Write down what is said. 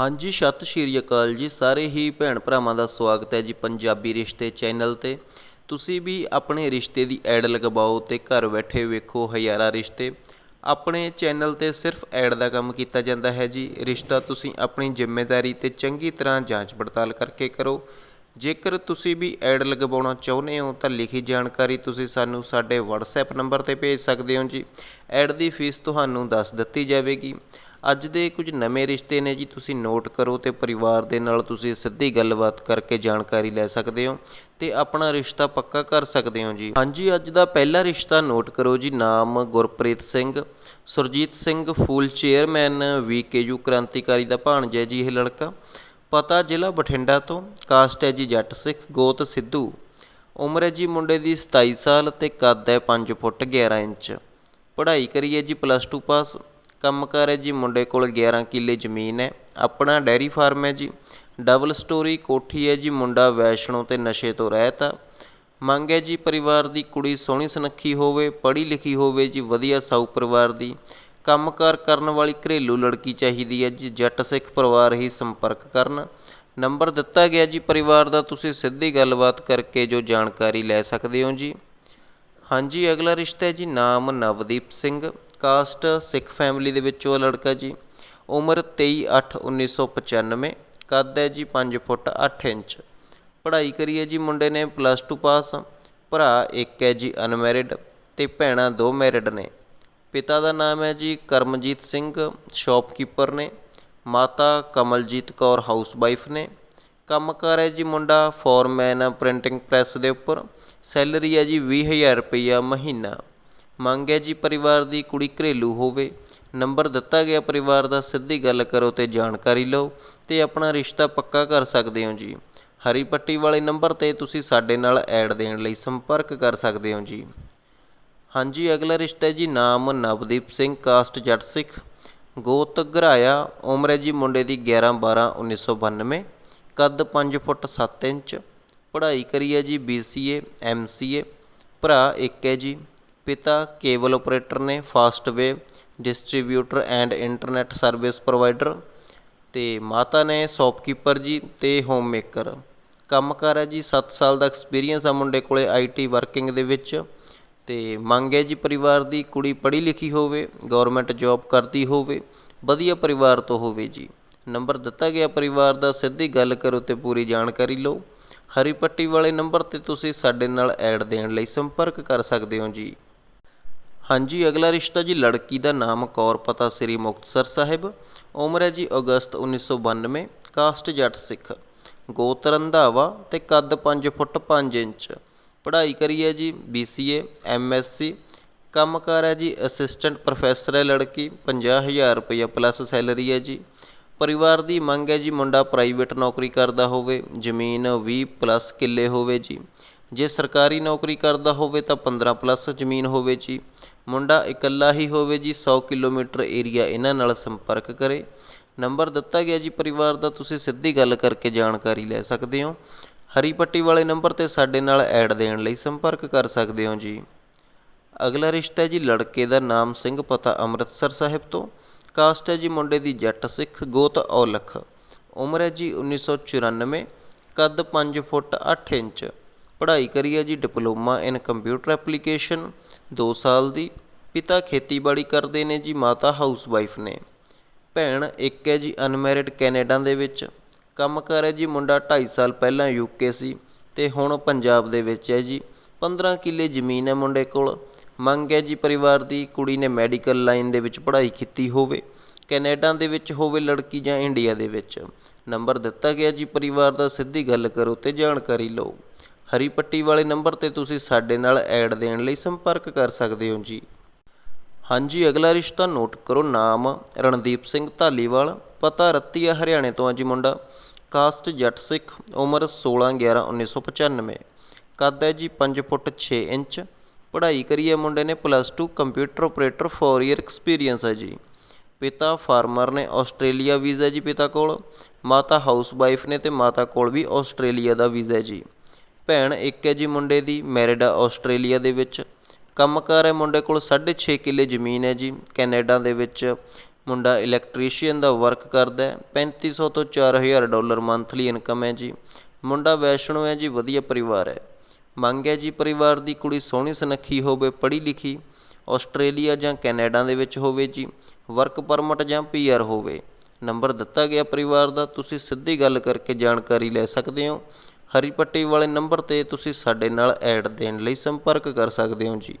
ਹਾਂਜੀ, ਸਤਿ ਸ਼੍ਰੀ ਅਕਾਲ ਜੀ। ਸਾਰੇ ਹੀ ਭੈਣ ਭਰਾਵਾਂ ਦਾ ਸਵਾਗਤ ਹੈ ਜੀ ਪੰਜਾਬੀ ਰਿਸ਼ਤੇ ਚੈਨਲ ਤੇ। ਤੁਸੀਂ ਵੀ ਆਪਣੇ ਰਿਸ਼ਤੇ ਦੀ ਐਡ ਲਗਵਾਓ ਤੇ ਘਰ ਬੈਠੇ ਵੇਖੋ ਹਜ਼ਾਰਾਂ ਰਿਸ਼ਤੇ। ਆਪਣੇ ਚੈਨਲ ਤੇ ਸਿਰਫ ਐਡ ਦਾ ਕੰਮ ਕੀਤਾ ਜਾਂਦਾ ਹੈ ਜੀ। ਰਿਸ਼ਤਾ ਤੁਸੀਂ ਆਪਣੀ ਜ਼ਿੰਮੇਵਾਰੀ ਤੇ ਚੰਗੀ ਤਰ੍ਹਾਂ ਜਾਂਚ ਪੜਤਾਲ ਕਰਕੇ ਕਰੋ। ਜੇਕਰ ਤੁਸੀਂ ਵੀ ਐਡ ਲਗਵਾਉਣਾ ਚਾਹੁੰਦੇ ਹੋ, ਤਾਂ ਲਿਖੀ ਜਾਣਕਾਰੀ ਤੁਸੀਂ ਸਾਨੂੰ ਸਾਡੇ WhatsApp ਨੰਬਰ ਤੇ ਭੇਜ ਸਕਦੇ ਹੋ ਜੀ। ਐਡ ਦੀ ਫੀਸ ਤੁਹਾਨੂੰ ਦੱਸ ਦਿੱਤੀ ਜਾਵੇਗੀ। ਅੱਜ ਦੇ ਕੁਝ ਨਵੇਂ ਰਿਸ਼ਤੇ ਨੇ ਜੀ, ਤੁਸੀਂ ਨੋਟ ਕਰੋ ਤੇ ਪਰਿਵਾਰ ਦੇ ਨਾਲ ਤੁਸੀਂ ਸਿੱਧੀ ਗੱਲਬਾਤ ਕਰਕੇ ਜਾਣਕਾਰੀ ਲੈ ਸਕਦੇ ਹੋ ਤੇ ਆਪਣਾ ਰਿਸ਼ਤਾ ਪੱਕਾ ਕਰ ਸਕਦੇ ਹੋ ਜੀ। ਹਾਂਜੀ, ਅੱਜ ਦਾ ਪਹਿਲਾ ਰਿਸ਼ਤਾ ਨੋਟ ਕਰੋ ਜੀ, ਨਾਮ ਗੁਰਪ੍ਰੀਤ ਸਿੰਘ। ਸੁਰਜੀਤ ਸਿੰਘ, ਫੂਲ ਚੇਅਰਮੈਨ ਵੀਕੇਯੂ ਕ੍ਰਾਂਤੀਕਾਰੀ ਦਾ ਭਾਣਜਾ ਹੈ ਜੀ ਇਹ ਲੜਕਾ। ਪਤਾ ਜ਼ਿਲ੍ਹਾ ਬਠਿੰਡਾ ਤੋਂ ਕਾਸਟ ਹੈ ਜੀ ਜੱਟ ਸਿੱਖ ਗੋਤ ਸਿੱਧੂ। ਉਮਰ ਹੈ ਜੀ ਮੁੰਡੇ ਦੀ 27 ਸਾਲ ਤੇ ਕੱਦ ਹੈ 5 ਫੁੱਟ 11 ਇੰਚ। ਪੜ੍ਹਾਈ ਕਰੀ ਹੈ ਜੀ ਪਲੱਸ 2 ਪਾਸ। ਕੰਮ ਕੰਮਕਾਰ ਹੈ ਜੀ ਮੁੰਡੇ ਕੋਲ 11 ਕਿੱਲੇ ਜ਼ਮੀਨ ਹੈ। ਆਪਣਾ ਡੈਰੀ ਫਾਰਮ ਹੈ ਜੀ। ਡਬਲ ਸਟੋਰੀ ਕੋਠੀ ਹੈ ਜੀ ਮੁੰਡਾ ਵੈਸ਼ਨੋ ਤੇ ਨਸ਼ੇ ਤੋਂ ਰਹਿਤ ਆ। ਮੰਗ ਹੈ ਜੀ ਪਰਿਵਾਰ ਦੀ ਕੁੜੀ ਸੋਹਣੀ ਸੁਨੱਖੀ ਹੋਵੇ, ਪੜ੍ਹੀ ਲਿਖੀ ਹੋਵੇ ਜੀ ਵਧੀਆ ਸਾਊ ਪਰਿਵਾਰ ਦੀ। ਕੰਮਕਾਰ ਕਰਨ ਵਾਲੀ ਘਰੇਲੂ ਲੜਕੀ ਚਾਹੀਦੀ ਹੈ ਜੀ, ਜੱਟ ਸਿੱਖ ਪਰਿਵਾਰ ਹੀ ਸੰਪਰਕ ਕਰਨ। ਨੰਬਰ ਦਿੱਤਾ ਗਿਆ ਜੀ ਪਰਿਵਾਰ ਦਾ, ਤੁਸੀਂ ਸਿੱਧੀ ਗੱਲਬਾਤ ਕਰਕੇ ਜੋ ਜਾਣਕਾਰੀ ਲੈ ਸਕਦੇ ਹੋ ਜੀ। ਹਾਂਜੀ, ਅਗਲਾ ਰਿਸ਼ਤਾ ਹੈ ਜੀ, ਨਾਮ ਨਵਦੀਪ ਸਿੰਘ। ਕਾਸਟ ਸਿੱਖ ਫੈਮਿਲੀ ਦੇ ਵਿੱਚੋਂ ਲੜਕਾ ਜੀ। ਉਮਰ 23/8/1995 ਕੱਦ ਹੈ ਜੀ 5 ਫੁੱਟ 8 ਇੰਚ। ਪੜ੍ਹਾਈ ਕਰੀ ਹੈ ਜੀ ਮੁੰਡੇ ਨੇ ਪਲੱਸ 2 ਪਾਸ ਭਰਾ ਇੱਕ ਹੈ ਜੀ ਅਨਮੈਰਿਡ ਤੇ ਭੈਣਾਂ ਦੋ ਮੈਰਿਡ ਨੇ। ਪਿਤਾ ਦਾ ਨਾਮ ਹੈ ਜੀ ਕਰਮਜੀਤ ਸਿੰਘ ਸ਼ਾਪਕੀਪਰ ਨੇ, ਮਾਤਾ ਕਮਲਜੀਤ ਕੌਰ ਹਾਊਸਵਾਈਫ ਨੇ। ਕੰਮ ਕੰਮਕਾਰ ਹੈ ਜੀ ਮੁੰਡਾ ਫੋਰਮੈਨ ਪ੍ਰਿੰਟਿੰਗ ਪ੍ਰੈਸ ਦੇ ਉੱਪਰ। ਸੈਲਰੀ ਹੈ ਜੀ 20000 ਰੁਪਈਆ ਮਹੀਨਾ। ਮੰਗ ਹੈ ਜੀ ਪਰਿਵਾਰ ਦੀ ਕੁੜੀ ਘਰੇਲੂ ਹੋਵੇ। ਨੰਬਰ ਦਿੱਤਾ ਗਿਆ ਪਰਿਵਾਰ ਦਾ, ਸਿੱਧੀ ਗੱਲ ਕਰੋ ਤੇ ਜਾਣਕਾਰੀ ਲਓ ਤੇ ਆਪਣਾ ਰਿਸ਼ਤਾ ਪੱਕਾ ਕਰ ਸਕਦੇ ਹੋ ਜੀ। ਹਰੀ ਪੱਟੀ ਵਾਲੇ ਨੰਬਰ ਤੇ ਤੁਸੀਂ ਸਾਡੇ ਨਾਲ ਐਡ ਦੇਣ ਲਈ ਸੰਪਰਕ ਕਰ ਸਕਦੇ ਹੋ ਜੀ। ਹਾਂਜੀ, ਅਗਲਾ ਰਿਸ਼ਤਾ ਹੈ ਜੀ ਨਾਮ ਨਵਦੀਪ ਸਿੰਘ, ਕਾਸਟ ਜੱਟ ਸਿੱਖ। ਗੋਤ ਘਰਾਇਆ, ਉਮਰ ਹੈ ਜੀ ਮੁੰਡੇ ਦੀ 11 12 1992 ਕੱਦ 5 ਫੁੱਟ 7 ਇੰਚ। ਪੜ੍ਹਾਈ ਕਰੀ ਹੈ ਜੀ BCA MCA ਭਰਾ ਇੱਕ ਹੈ ਜੀ। ਪਿਤਾ ਕੇਬਲ ਆਪਰੇਟਰ ਨੇ Fastway distributor and internet service provider. ਤੇ ਮਾਤਾ ਨੇ ਸ਼ਾਪਕੀਪਰ ਜੀ ਤੇ ਹੋਮ ਮੇਕਰ ਕੰਮਕਾਰ ਹੈ ਜੀ 7 ਸਾਲ ਦਾ ਐਕਸਪੀਰੀਅੰਸ ਆ ਮੁੰਡੇ ਕੋਲੇ ਆਈਟੀ ਵਰਕਿੰਗ ਦੇ ਵਿੱਚ। ਤੇ ਮੰਗ ਹੈ ਜੀ ਪਰਿਵਾਰ ਦੀ ਕੁੜੀ ਪੜ੍ਹੀ ਲਿਖੀ ਹੋਵੇ ਗਵਰਨਮੈਂਟ ਜੌਬ ਕਰਦੀ ਹੋਵੇ, ਵਧੀਆ ਪਰਿਵਾਰ ਤੋਂ ਹੋਵੇ ਜੀ। ਨੰਬਰ ਦਿੱਤਾ ਗਿਆ ਪਰਿਵਾਰ ਦਾ, ਸਿੱਧੀ ਗੱਲ ਕਰੋ ਤੇ ਪੂਰੀ ਜਾਣਕਾਰੀ ਲਓ। ਹਰੀ ਪੱਟੀ ਵਾਲੇ ਨੰਬਰ ਤੇ ਤੁਸੀਂ ਸਾਡੇ ਨਾਲ ਐਡ ਦੇਣ ਲਈ ਸੰਪਰਕ ਕਰ ਸਕਦੇ ਹੋ ਜੀ। ਹਾਂਜੀ, ਅਗਲਾ ਰਿਸ਼ਤਾ ਜੀ ਲੜਕੀ ਦਾ ਨਾਮ ਕੌਰ, ਪਤਾ ਸ੍ਰੀ ਮੁਕਤਸਰ ਸਾਹਿਬ। ਉਮਰ ਹੈ ਜੀ ਅਗਸਤ 1992 ਕਾਸਟ ਜੱਟ ਸਿੱਖ। ਗੋਤ ਰੰਧਾਵਾ ਤੇ ਕੱਦ 5 ਫੁੱਟ 5 ਇੰਚ। ਪੜ੍ਹਾਈ ਕਰੀ ਹੈ ਜੀ B C A M S C ਕੰਮ ਕਾਰ ਹੈ ਜੀ ਅਸਿਸਟੈਂਟ ਪ੍ਰੋਫੈਸਰ ਹੈ ਲੜਕੀ, ਪੰਜਾਹ ਹਜ਼ਾਰ ਰੁਪਈਆ ਪਲੱਸ ਸੈਲਰੀ ਹੈ ਜੀ। ਪਰਿਵਾਰ ਦੀ ਮੰਗ ਹੈ ਜੀ, ਮੁੰਡਾ ਪ੍ਰਾਈਵੇਟ ਨੌਕਰੀ ਕਰਦਾ ਹੋਵੇ, ਜ਼ਮੀਨ 20 ਪਲੱਸ ਕਿੱਲੇ ਹੋਵੇ ਜੀ। ਜੇ ਸਰਕਾਰੀ ਨੌਕਰੀ ਕਰਦਾ ਹੋਵੇ ਤਾਂ 15 ਪਲੱਸ ਜ਼ਮੀਨ ਹੋਵੇ ਜੀ। ਮੁੰਡਾ ਇਕੱਲਾ ਹੀ ਹੋਵੇ ਜੀ 100 ਕਿਲੋਮੀਟਰ ਏਰੀਆ ਇਹਨਾਂ ਨਾਲ ਸੰਪਰਕ ਕਰੇ। ਨੰਬਰ ਦਿੱਤਾ ਗਿਆ ਜੀ, ਪਰਿਵਾਰ ਦਾ ਤੁਸੀਂ ਸਿੱਧੀ ਗੱਲ ਕਰਕੇ ਜਾਣਕਾਰੀ ਲੈ ਸਕਦੇ ਹੋ। ਹਰੀ ਪੱਟੀ ਵਾਲੇ ਨੰਬਰ ਤੇ ਸਾਡੇ ਨਾਲ ਐਡ ਦੇਣ ਲਈ ਸੰਪਰਕ ਕਰ ਸਕਦੇ ਹੋ ਜੀ। ਅਗਲਾ ਰਿਸ਼ਤਾ ਹੈ ਜੀ ਲੜਕੇ ਦਾ ਨਾਮ ਸਿੰਘ, ਪਤਾ ਅੰਮ੍ਰਿਤਸਰ ਸਾਹਿਬ ਤੋਂ। ਕਾਸਟ ਹੈ ਜੀ ਮੁੰਡੇ ਦੀ ਜੱਟ ਸਿੱਖ, ਗੋਤ ਔਲਖ। ਉਮਰ ਹੈ ਜੀ 1994 ਕੱਦ 5 ਫੁੱਟ 8 ਇੰਚ। ਪੜ੍ਹਾਈ ਕਰੀ ਹੈ ਜੀ ਡਿਪਲੋਮਾ ਇਨ ਕੰਪਿਊਟਰ ਐਪਲੀਕੇਸ਼ਨ 2 ਸਾਲ ਦੀ। ਪਿਤਾ ਖੇਤੀਬਾੜੀ ਕਰਦੇ ਨੇ ਜੀ, ਮਾਤਾ ਹਾਊਸਵਾਈਫ ਨੇ। ਭੈਣ ਇੱਕ ਹੈ ਜੀ ਅਨਮੈਰਿਡ ਕੈਨੇਡਾ ਦੇ ਵਿੱਚ। ਕੰਮ ਕਰ ਹੈ ਜੀ, ਮੁੰਡਾ 2.5 ਸਾਲ ਪਹਿਲਾਂ ਯੂਕੇ ਸੀ ਤੇ ਹੁਣ ਪੰਜਾਬ ਦੇ ਵਿੱਚ ਹੈ ਜੀ। 15 ਕਿੱਲੇ ਜ਼ਮੀਨ ਹੈ ਮੁੰਡੇ ਕੋਲ। ਮੰਗ ਹੈ ਜੀ ਪਰਿਵਾਰ ਦੀ ਕੁੜੀ ਨੇ ਮੈਡੀਕਲ ਲਾਈਨ ਦੇ ਵਿੱਚ ਪੜ੍ਹਾਈ ਕੀਤੀ ਹੋਵੇ, ਕੈਨੇਡਾ ਦੇ ਵਿੱਚ ਹੋਵੇ, ਲੜਕੀ ਜਾਂ ਇੰਡੀਆ ਦੇ ਵਿੱਚ। ਨੰਬਰ ਦਿੱਤਾ ਗਿਆ ਜੀ ਪਰਿਵਾਰ ਦਾ, ਸਿੱਧੀ ਗੱਲ ਕਰੋ ਤੇ ਜਾਣਕਾਰੀ ਲਓ। ਹਰੀ ਪੱਟੀ ਵਾਲੇ ਨੰਬਰ ਤੇ ਤੁਸੀਂ ਸਾਡੇ ਨਾਲ ਐਡ ਦੇਣ ਲਈ ਸੰਪਰਕ ਕਰ ਸਕਦੇ ਹੋ ਜੀ। ਹਾਂਜੀ, ਅਗਲਾ ਰਿਸ਼ਤਾ ਨੋਟ ਕਰੋ, ਨਾਮ ਰਣਦੀਪ ਸਿੰਘ ਧਾਲੀਵਾਲ। ਪਤਾ ਰੱਤੀਆ ਹਰਿਆਣੇ ਤੋਂ ਆ ਜੀ ਮੁੰਡਾ। ਕਾਸਟ ਜੱਟ ਸਿੱਖ, ਉਮਰ 16 11 1995 ਕੱਦ ਹੈ ਜੀ 5 ਫੁੱਟ 6 ਇੰਚ। ਪੜ੍ਹਾਈ ਕਰੀ ਹੈ ਮੁੰਡੇ ਨੇ plus 2 computer operator 4 year experience ਹੈ ਜੀ। ਪਿਤਾ ਫਾਰਮਰ ਨੇ, ਆਸਟ੍ਰੇਲੀਆ ਵੀਜ਼ਾ ਜੀ ਪਿਤਾ ਕੋਲ। ਮਾਤਾ ਹਾਊਸਵਾਈਫ ਨੇ ਤੇ ਮਾਤਾ ਕੋਲ ਵੀ ਆਸਟ੍ਰੇਲੀਆ ਦਾ ਵੀਜ਼ਾ ਹੈ ਜੀ। ਭੈਣ ਇੱਕ ਹੈ ਜੀ ਮੁੰਡੇ ਦੀ ਮੈਰਿਡ ਆ ਆਸਟ੍ਰੇਲੀਆ ਦੇ ਵਿੱਚ। ਕੰਮਕਾਰ ਹੈ ਮੁੰਡੇ ਕੋਲ 6.5 ਕਿੱਲੇ ਜ਼ਮੀਨ ਹੈ ਜੀ। ਕੈਨੇਡਾ ਦੇ ਵਿੱਚ ਮੁੰਡਾ ਇਲੈਕਟ੍ਰੀਸ਼ੀਅਨ ਦਾ ਵਰਕ ਕਰਦਾ ਹੈ 3500 ਤੋਂ 4000 ਡਾਲਰ ਮੰਥਲੀ ਇਨਕਮ ਹੈ ਜੀ। ਮੁੰਡਾ ਵੈਸ਼ਨੋ ਹੈ ਜੀ, ਵਧੀਆ ਪਰਿਵਾਰ ਹੈ। ਮੰਗ ਹੈ ਜੀ ਪਰਿਵਾਰ ਦੀ ਕੁੜੀ ਸੋਹਣੀ ਸੁਨੱਖੀ ਹੋਵੇ, ਪੜ੍ਹੀ ਲਿਖੀ ਆਸਟ੍ਰੇਲੀਆ ਜਾਂ ਕੈਨੇਡਾ ਦੇ ਵਿੱਚ ਹੋਵੇ ਜੀ ਵਰਕ ਪਰਮਿਟ ਜਾਂ ਪੀਆਰ ਹੋਵੇ। ਨੰਬਰ ਦਿੱਤਾ ਗਿਆ ਪਰਿਵਾਰ ਦਾ, ਤੁਸੀਂ ਸਿੱਧੀ ਗੱਲ ਕਰਕੇ ਜਾਣਕਾਰੀ ਲੈ ਸਕਦੇ ਹੋ। ਹਰੀ ਪੱਟੀ ਵਾਲੇ ਨੰਬਰ ਤੇ ਤੁਸੀਂ ਸਾਡੇ ਨਾਲ ਐਡ ਦੇਣ ਲਈ ਸੰਪਰਕ ਕਰ ਸਕਦੇ ਹੋ ਜੀ।